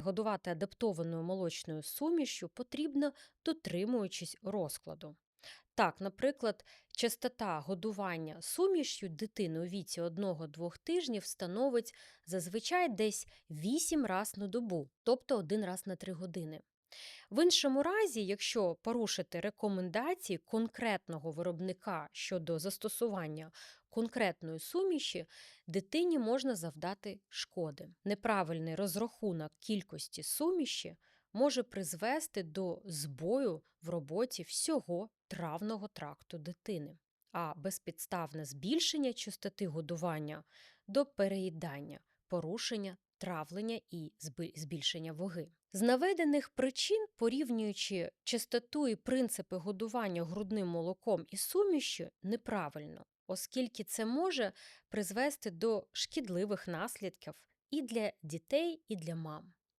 Годувати адаптованою молочною сумішю потрібно, дотримуючись розкладу. Так, наприклад, частота годування сумішю дитини у віці 1-2 тижнів становить зазвичай десь 8 раз на добу, тобто один раз на 3 години. В іншому разі, якщо порушити рекомендації конкретного виробника щодо застосування конкретної суміші, дитині можна завдати шкоди. Неправильний розрахунок кількості суміші може призвести до збою в роботі всього травного тракту дитини, а безпідставне збільшення частоти годування до переїдання, порушення травлення і збільшення ваги. З наведених причин, порівнюючи частоту і принципи годування грудним молоком і сумішю, неправильно, оскільки це може призвести до шкідливих наслідків і для дітей, і для мам.